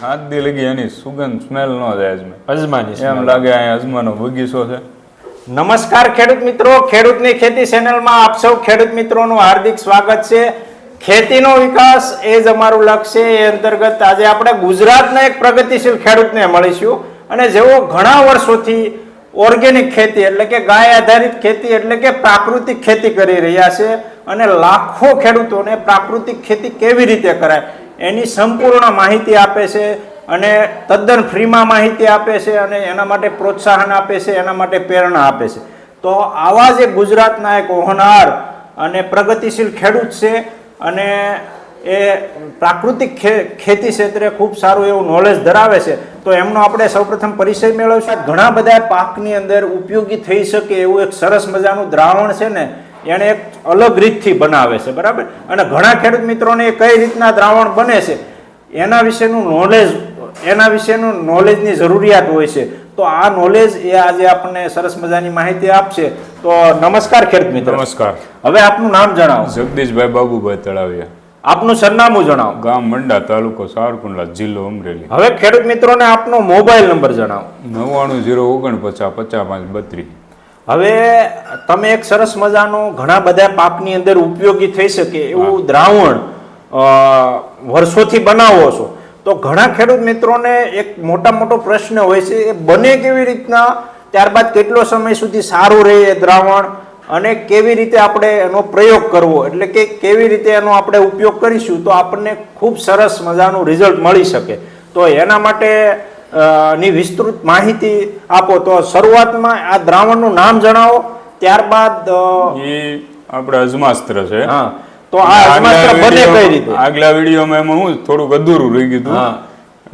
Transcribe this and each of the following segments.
હાથ દી લગી એની સુગંધ સ્મેલ ન જાય અજમા અજમાની એમ લાગે અહીંયા અજમાનો બગીચો છે. નમસ્કાર ખેડૂત મિત્રો ખેડૂતની ખેતી ચેનલમાં આપ સૌ ખેડૂત મિત્રોનું હાર્દિક સ્વાગત છે. ખેતીનો વિકાસ એ જ અમારું લક્ષ્ય એ અંતર્ગત આજે આપણે ગુજરાતના એક પ્રગતિશીલ ખેડૂતને મળીશું. અને જેઓ ઘણા વર્ષોથી ઓર્ગેનિક ખેતી એટલે કે ગાય આધારિત ખેતી એટલે કે પ્રાકૃતિક ખેતી કરી રહ્યા છે અને લાખો ખેડૂતોને પ્રાકૃતિક ખેતી કેવી રીતે કરાય? એની સંપૂર્ણ માહિતી આપે છે અને તદ્દન ફ્રીમાં માહિતી આપે છે અને એના માટે પ્રોત્સાહન આપે છે, એના માટે પ્રેરણા આપે છે. તો આવા જ ગુજરાતના એક ઓહનાર અને પ્રગતિશીલ ખેડૂત છે અને એ પ્રાકૃતિક ખેતી ક્ષેત્રે ખૂબ સારું એવું નોલેજ ધરાવે છે, તો એમનો આપણે સૌપ્રથમ પરિચય મેળવશું. ઘણા બધા પાકની અંદર ઉપયોગી થઈ શકે એવું એક સરસ મજાનું દ્રાવણ છે ને એને એક અલગ રીતથી બનાવે છે બરાબર? અને ઘણા ખેડૂત મિત્રોને એ કઈ રીતના દ્રાવણ બને છે એના વિશેનું નોલેજ એના વિશેનું નોલેજની જરૂરિયાત હોય છે. તો આ નોલેજ એ આજે આપણને સરસ મજાની માહિતી આપશે. તો નમસ્કાર ખેડૂત મિત્રો. નમસ્કાર. હવે આપનું નામ જણાવો. જગદીશભાઈ બાબુભાઈ તળાવિયા આપનું સરનામું જણાવો. ગામ મંડા તાલુકો સારકુંડલા જિલ્લો અમરેલી. હવે ખેડૂત મિત્રોને આપનો મોબાઈલ નંબર જણાવો. નવ્વાણું જીરો ઓગણપચાસ પચાસ પાંચ બત્રીસ. હવે તમે એક સરસ મજાનું ઘણા બધા પાકની અંદર ઉપયોગી થઈ શકે એવું દ્રાવણ વર્ષોથી બનાવો છો. તો ઘણા ખેડૂત મિત્રોને એક મોટા મોટો પ્રશ્ન હોય છે એ બને કેવી રીતના ત્યારબાદ કેટલો સમય સુધી સારું રહે એ દ્રાવણ અને કેવી રીતે આપણે એનો પ્રયોગ કરવો એટલે કે કેવી રીતે એનો આપણે ઉપયોગ કરીશું તો આપણને ખૂબ સરસ મજાનું રિઝલ્ટ મળી શકે. તો એના માટે ની વિસ્તૃત માહિતી આપો તો શરૂઆતમાં આ દ્રાવણનું નામ જણાવો ત્યારબાદ એ આપણે અજમાસ્ત્ર છે. હા તો આ અજમાસ્ત્ર બને કઈ રીતે? આગલા વિડીયોમાં એમાં હું થોડુંક અધૂરું રહી ગયું હતું.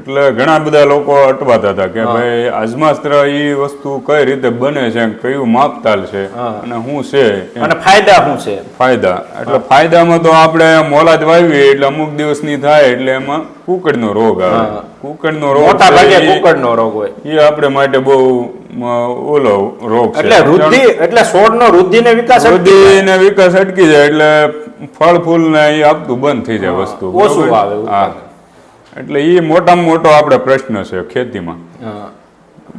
એટલે ઘણા બધા લોકો અટવાતા હતા કે ભાઈ અજમાસ્ત્ર એ વસ્તુ કઈ રીતે બને છે કયું માપતાલ છે અને શું છે? અને ફાયદા શું છે? ફાયદા. એટલે ફાયદામાં તો આપણે મોલાદ વાવીએ એટલે અમુક દિવસની થાય એટલે એમાં કુકડનો રોગ આવે. કુકડનો રોગ મોટા ભાગે કુકડનો રોગ હોય. એ આપણે માટે બહુ ઓલો રોગ એટલે વૃદ્ધિ એટલે છોડનો વૃદ્ધિ ને વિકાસ અટકી વૃદ્ધિ ને વિકાસ અટકી જાય એટલે ફળ ફૂલ ને એ આપતું બંધ થઈ જાય વસ્તુ. ઓછું આવે હા. એટલે એ મોટામાં મોટો આપણે પ્રશ્ન છે ખેતીમાં.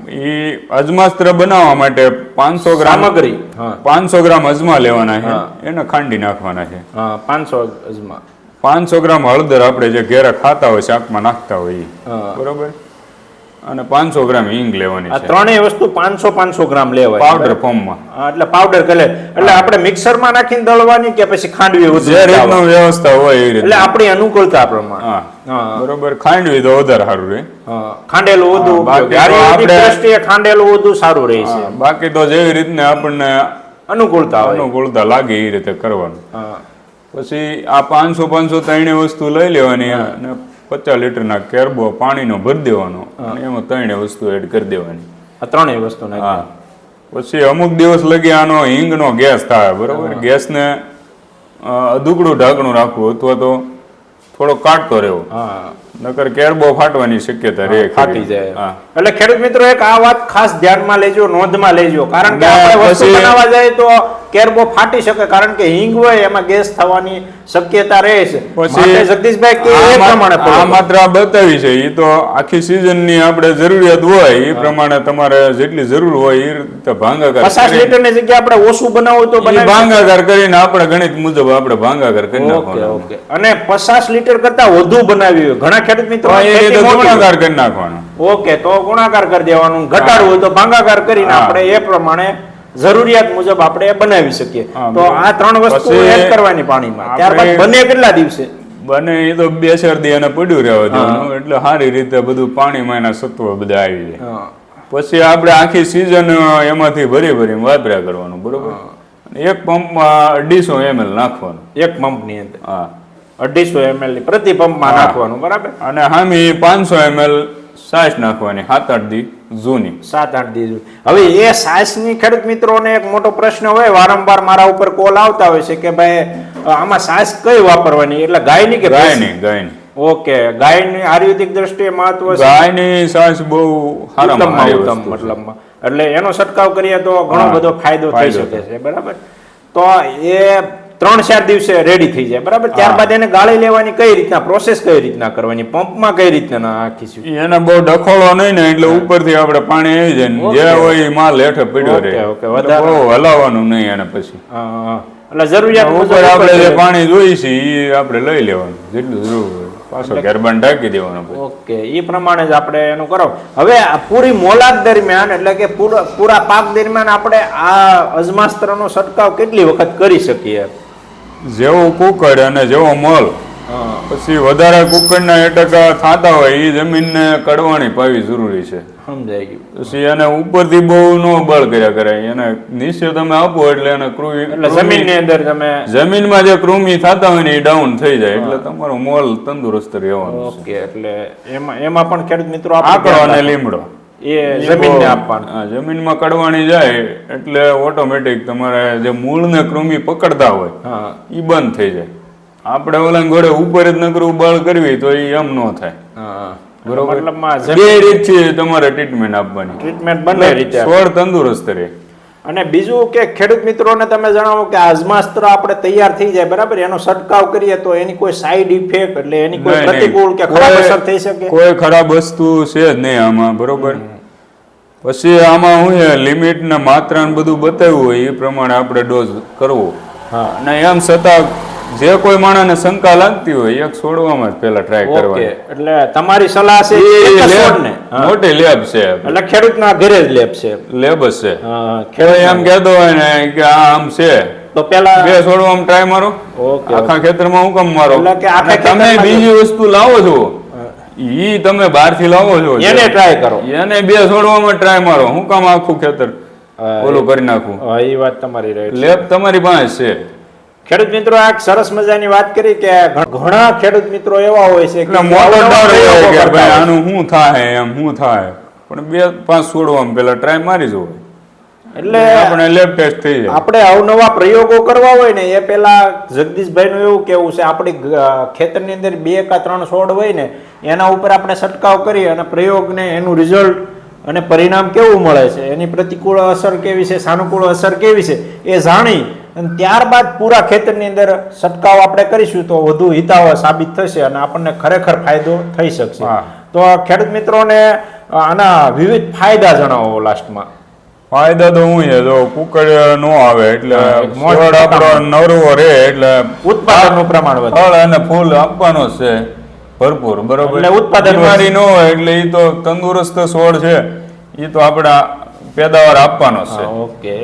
એ અજમાસ્ત્ર બનાવવા માટે પાંચસો ગ્રામ સામગ્રી પાંચસો ગ્રામ અજમા લેવાના છે. એને ખાંડી નાખવાના છે. પાંચસો અજમા. પાંચસો ગ્રામ હળદર આપણે જે ઘેરા ખાતા હોય શાકમાં નાખતા હોય. બરોબર? અને પાંચસો ગ્રામ હિંગ લેવાની આ ત્રણેય વસ્તુ પાંચસો પાંચસો ગ્રામ લેવાય. પાવડર ફોર્મમાં એટલે પાવડર કરે એટલે આપણે મિક્સરમાં નાખીને દળવાની કે પછી ખાંડવી જે રીતનો વ્યવસ્થા હોય એ રીતે એટલે આપણી અનુકૂળતા પ્રમાણે. બરોબર. ખાંડવી તો વધારે સારું રહે. હા. ખાંડેલું વધુ આપણે- ખાંડેલું વધુ સારું રહે છે. બાકી તો જેવી રીતને આપણને અનુકૂળતા અનુકૂળતા લાગે એ રીતે કરવાનું. હા. પછી આ પાંચસો પાંચસો ત્રણેય વસ્તુ લઈ લેવાની અને પચાસ લીટરના કેરબો પાણીનો ભરી દેવાનો અને એમાં ત્રણે વસ્તુ એડ કરી દેવાની. આ ત્રણેય વસ્તુ હા. પછી અમુક દિવસ લગી આનો હિંગનો ગેસ થાય બરોબર? ગેસને અધૂકડું ઢાંકણું રાખવું અથવા તો થોડો કાઢતો રહેવો. હા. નકર કેરબો ફાટવાની શક્યતા રહે ફાટી જાય. એટલે ખેડૂત મિત્રો એક આ વાત ખાસ ધ્યાનમાં લેજો નોંધમાં લેજો. કારણ કે આપણે વસ્તુ બનાવવા જાય તો કેરબો ફાટી શકે. કારણ કે હિંગ હોય એમાં ગેસ થવાની શક્યતા રહેશે પછી જગદીશભાઈ કે એ પ્રમાણે આ માત્ર બતાવી છે એ તો આખી સિઝનની આપણે જરૂરિયાત હોય એ પ્રમાણે તમારે જેટલી જરૂર હોય એ રીતે ભાંગાકાર પચાસ લીટરની જગ્યાએ આપણે ઓછું બનાવવું તો ભાંગાકાર કરીને આપણે ગણિત મુજબ આપણે ભાંગાકાર કરી નાખવાનો અને પચાસ લીટર કરતા વધુ બનાવી હોય. ઘણા ખેડૂત મિત્રો. ગુણાકાર કરી નાખવાનો. ઓકે તો ગુણાકાર કરી દેવાનું. ઘટાડવું હોય તો ભાંગાકાર કરીને. આપણે એ પ્રમાણે જરૂરિયાત મુજબ આપણે બનાવી શકીએ. તો આ ત્રણ વસ્તુ એડ કરવાની પાણીમાં. ત્યારબાદ બને કેટલા દિવસે? બને એ તો બે ચાર દી એને પડ્યું રહેવા દેવાનું. એટલે સારી રીતે બધું પાણીમાં એના સત્વ બધા આવી જાય. પછી આપણે આખી સિઝન એમાંથી ભરી ભરીને વાપર્યા કરવાનું બરોબર? એક પંપમાં અઢીસો એમએલ નાખવાનું. એક પંપની અંદર. હા. અઢીસો એમએલની પ્રતિ પંપમાં. નાખવાનું બરાબર? અને હામી પાંચસો એમએલ સાસ નાખવાની સાત આઠ દી. જૂની. સાત આઠ દિવસ હવે એ સાસની ખેડૂત મિત્રોને એક મોટો પ્રશ્ન હોય વારંવાર મારા ઉપર કોલ આવતા હોય છે કે ભાઈ આમાં સાસ કઈ વાપરવાની? એટલે ગાયની કે? ગાયની ગાયની. ઓકે ગાયની આયુર્વેદિક દ્રષ્ટિએ મહત્વ છે? ગાયની સાસ બહુ સારામાં ઉત્તમ મતલબમાં એટલે એનો છંટકાવ કરીએ તો ઘણો બધો ફાયદો થઈ શકે છે બરાબર? તો એ ત્રણ ચાર દિવસે રેડી થઈ જાય. બરાબર? ત્યારબાદ એને ગાળી લેવાની કઈ રીતના પ્રોસેસ કઈ રીતના કરવાની પંપમાં કઈ રીતના નાખીશું એને બહુ ડખોળો નહીં ને એટલે ઉપરથી આપણે પાણી આવી જાય જે હોય એ માલ હેઠે પીડ્યો રહે. ઓકે, વધારે- હલાવવાનું નહીં એને પછી. એટલે જરૂરિયાત ઉપર આપણે જે પાણી જોઈએ છે એ આપણે લઈ લેવાનું. જેટલું જરૂર હોય. પાછો ગરબાને ઢાંકી દેવાનો ઓકે એ પ્રમાણે જ આપણે એનું કરો હવે પૂરી મોલાદ દરમિયાન એટલે કે પૂરા પૂરા પાક દરમિયાન આપણે આ અજમાસ્ત્રનો છંટકાવ કેટલી વખત કરી શકીએ? જેવો કુકડ અને જેવો મલ પછી વધારે કુકડના એટક થતા હોય એ જમીનને કડવાણી પાવી જરૂરી છે. સમજાય ગયું. પછી એને ઉપરથી બહુ નો બળ કર્યા કરાય. એને નીચે તમે આપો એટલે એને કૃમિ એટલે જમીનની અંદર તમે જમીનમાં જે કૃમિ થતા હોય ને એ ડાઉન થઈ જાય એટલે તમારું મોલ તંદુરસ્ત રહેવાનો ઓકે એટલે એમાં એમાં પણ ખેડૂત મિત્રો આકડો અને લીમડો. એ જમીનને આપવાનું. જમીનમાં કડવાણી જાય એટલે ઓટોમેટિક તમારે જે મૂળને કૃમિ પકડતા હોય હા. એ બંધ થઈ જાય. આપણે ઓલા ઘોડે ઉપર જ નકરું બળ કરવી તો એ એમ ન થાય. બરોબર. બે છે તમારે ટ્રીટમેન્ટ આપવાની. ટ્રીટમેન્ટ બંને રીતે. છોડ તંદુરસ્ત રહે. અને બીજું કે ખેડૂત મિત્રોને તમે જણાવો કે આજમાસ્ત્ર આપણે તૈયાર થઈ જાય બરાબર? એનો છંટકાવ કરીએ તો એની કોઈ સાઈડ ઇફેક્ટ એટલે એની કોઈ. પ્રતિકૂળ કે ખરાબ અસર થઈ શકે? કોઈ ખરાબ વસ્તુ છે જ નહીં આમાં બરોબર? પછી આમાં હું છે લિમિટ ને માત્રા ને બધું બતાવ્યું હોય એ પ્રમાણે આપણે ડોઝ કરવો. હા. અને એમ છતાં જે કોઈ માણસને શંકા લાગતી હોય એક છોડવામાં જ પેલા ટ્રાય કરવાની. એટલે તમારી સલાહ છે એક છોડને. મોટી લેબ છે. એટલે ખેડૂતના ઘરે જ લેબ છે. લેબ જ છે. ખેડૂત એમ કહેતો હોય ને કે આ આમ છે. તો પેલા બે છોડવામાં ટ્રાય મારો. આખા ખેતરમાં હું કામ મારો? એટલે કે આખા તમે બીજી વસ્તુ લાવો છો. ઈ તમે બહારથી લાવો છો એને ટ્રાય કરો. એને બે છોડવામાં ટ્રાય મારો. હું કામ આખું ખેતર ઓલું કરી નાખું. હા, એ વાત તમારી રહી લેબ તમારી પાસે છે. ખેડૂત મિત્રો આ સરસ મજાની વાત કરી કે ઘણા ખેડૂત મિત્રો એવા હોય છે કે પ્રયોગો આનું શું થાય એમ શું થાય? પણ બે પાંચ છોડવામાં પેલા ટ્રાય મારી જોવે. એટલે આપણે લેબ ટેસ્ટ થઈ જાય. આપણે અવનવા પ્રયોગો કરવા હોય ને એ પેલા જગદીશભાઈ નું એવું કેવું છે આપણી ખેતર ખેતરની અંદર બે કા ત્રણ છોડ હોય ને એના ઉપર આપણે છંટકાવ કરી અને પ્રયોગને એનું રિઝલ્ટ અને પરિણામ કેવું મળે છે? એની પ્રતિકૂળ અસર કેવી છે? સાનુકૂળ અસર કેવી છે? એ જાણી અને ત્યારબાદ પૂરા ખેતરની અંદર છંટકાવ આપણે કરીશું તો વધુ હિતાવ સાબિત થશે અને આપણને ખરેખર ફાયદો થઈ શકશે. તો ખેડૂત મિત્રોને આના વિવિધ ફાયદા જણાવો લાસ્ટમાં. ફાયદા તો હું જો કુકડ નો આવે એટલે છોડ આપણો નરવો રહે એટલે ઉત્પાદનનું પ્રમાણ વધે. ફળ અને ફૂલ આપવાનો છે ભરપૂર બરોબર? એટલે ઉત્પાદન બીમારી ન હોય એટલે એ તો તંદુરસ્ત છોડ છે એ તો આપણા પેદાવાર આપવાનો છે. ઓકે.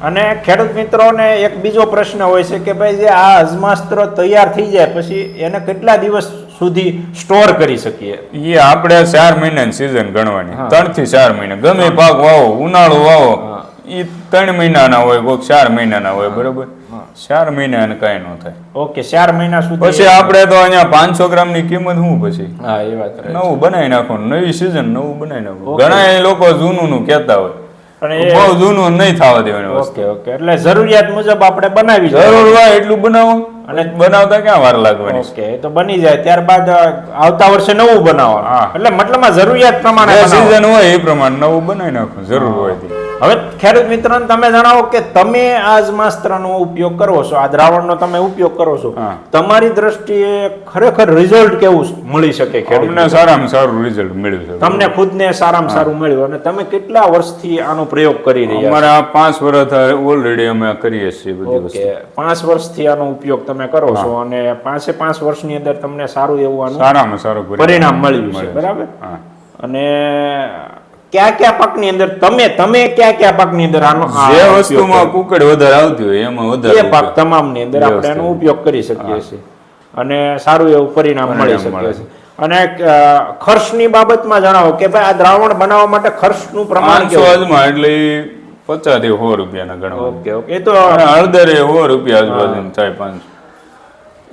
અને ખેડૂત મિત્રોને એક બીજો પ્રશ્ન હોય છે કે ભાઈ જે આ અજમાસ્ત્ર તૈયાર થઈ જાય પછી એને કેટલા દિવસ સુધી સ્ટોર કરી શકીએ? એ આપણે ચાર મહિનાની સિઝન ગણવાની. ત્રણથી ચાર મહિના. ગમે પાક વાવો ઉનાળો વાવો એ ત્રણ મહિનાના હોય કોઈક ચાર મહિનાના હોય બરોબર? ચાર મહિના એને કઈ ન થાય. ઓકે ચાર મહિના સુધી પછી આપણે તો અહીંયા પાંચસો ગ્રામની કિંમત શું પછી? હા એ વાત નવું બનાવી નાખો નવી સિઝન નવું બનાવી નાખો ઘણા લોકો જૂનું નું કહેતા હોય. પણ એ બહુ જૂનું નહીં થવા દેવાનું ઓકે ઓકે. એટલે જરૂરિયાત મુજબ આપણે બનાવી જરૂર હોય એટલું બનાવો. અને બનાવતા ક્યાં વાર લાગવાની? ઓકે એ તો બની જાય. ત્યારબાદ આવતા વર્ષે નવું બનાવવાનું. હા. એટલે મતલબમાં જરૂરિયાત પ્રમાણે સીઝન હોય એ પ્રમાણે નવું બનાવી નાખો. જરૂર હોય. હવે ખેડૂત મિત્રોને તમે જણાવો કે તમે આ નો ઉપયોગ કરો છો આ દ્રાવણનો તમે ઉપયોગ કરો છો. તમારી દ્રષ્ટિએ ખરેખર રિઝલ્ટ કેવું મળી શકે ખેડૂતને સારામાં સારું રિઝલ્ટ મળ્યું છે. તમને ખુદને સારામાં સારું મળ્યું અને તમે કેટલા વર્ષથી આનો પ્રયોગ કરી રહ્યા અમારા પાંચ વર્ષ ઓલરેડી અમે કરીએ છીએ બધી વસ્તુ. પાંચ વર્ષથી આનો ઉપયોગ તમે કરો છો અને પાંચે પાંચ વર્ષની અંદર તમને સારું એવું સારામાં સારું પરિણામ મળ્યું છે મળે. બરાબર? અને કયા કયા પાકની અંદર તમે તમે કયા કયા પાકની અંદર આનો જે વસ્તુમાં કુકડ વધારે આવતી હોય એમાં એ વધારે પાક તમામની અંદર આપણે એનો ઉપયોગ કરી શકીએ છીએ. અને સારું એવું પરિણામ મળી શકે છે. અને ખર્ચ ખર્ચની બાબતમાં જણાવો કે ભાઈ આ દ્રાવણ બનાવવા માટે ખર્ચનું પ્રમાણ પાંચસો કેવું? એટલે પચાસથી સો રૂપિયાના ગણવા ઓકે ઓકે. એ તો હળદરે સો રૂપિયા આજુબાજુ થાય પાંચસો.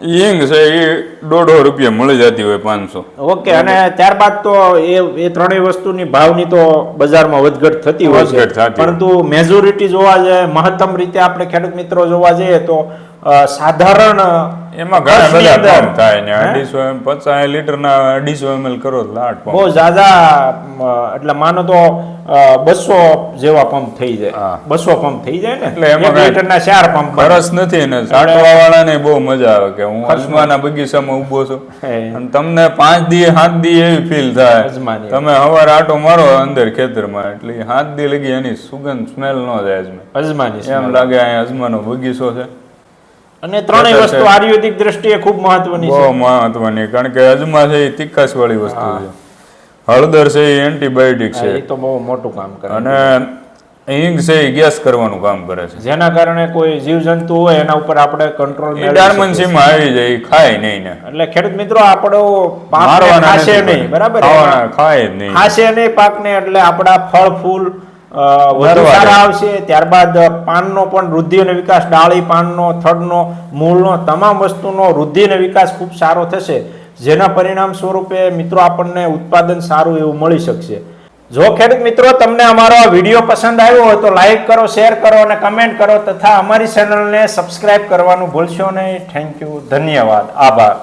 હિંગ છે એ દોઢો રૂપિયા મળી જતી હોય પાંચસો ઓકે અને ત્યારબાદ તો એ એ ત્રણેય વસ્તુની ભાવની તો બજારમાં વધઘટ થતી હોય છે. પરંતુ મેજોરિટી જોવા જઈએ મહત્તમ રીતે આપણે ખેડૂત મિત્રો જોવા જઈએ તો સાધારણ એમાં ઘણા બધા અંદર, થાય ને અઢીસો એમ પચાસ લીટર ના અઢીસો એલ કરો આઠ બહુ ઝાઝા એટલે માનો તો બસો જેવા પંપ થઈ જાય. બસો પંપ થઈ જાય ને? એટલે એમાં લીટરના ચાર પંપ ખરસ નથી ને છાંટવા વાળાને બહુ મજા આવે કે હું અજમાના બગીચામાં ઊભો છું. અને તમને પાંચ દી સાત દી એવી ફીલ થાય. તમે સવારે આટો મારો અંદર ખેતરમાં એટલે હાથ સાત દી લગી એની સુગંધ સ્મેલ ન જાય અજમે અજમાની એમ લાગે અહીંયા અજમાનો બગીચો છે. અને ત્રણેય વસ્તુ આયુર્વેદિક દ્રષ્ટિએ ખૂબ મહત્વની બહુ મહત્વની કારણ કે અજમા છે એ તીખાશ વાળી વસ્તુ છે. હળદર છે એ એન્ટીબાયોટિક છે. એ તો બહુ મોટું કામ કરે અને હિંગ છે એ ગેસ કરવાનું કામ કરે છે. જેના કારણે કોઈ જીવજંતુ હોય એના ઉપર આપણે કંટ્રોલ એ આવી જાય ખાય નહીં ને એટલે ખેડૂત મિત્રો આપણો પાક ખાશે નહીં બરાબર? ખાય નહીં. ખાશે નહીં પાકને એટલે આપણા ફળ ફૂલ વધુ સારા આવશે ત્યારબાદ પાનનો પણ વૃદ્ધિ અને વિકાસ ડાળી પાનનો થડનો મૂળનો તમામ વસ્તુનો વૃદ્ધિ અને વિકાસ ખૂબ સારો થશે. જેના પરિણામ સ્વરૂપે મિત્રો આપણને ઉત્પાદન સારું એવું મળી શકશે. જો ખેડૂત મિત્રો તમને અમારો આ વીડિયો પસંદ આવ્યો હોય તો લાઈક કરો શેર કરો અને કમેન્ટ કરો તથા અમારી ચેનલને સબસ્ક્રાઈબ કરવાનું ભૂલશો નહીં. Thank you. ધન્યવાદ. આભાર.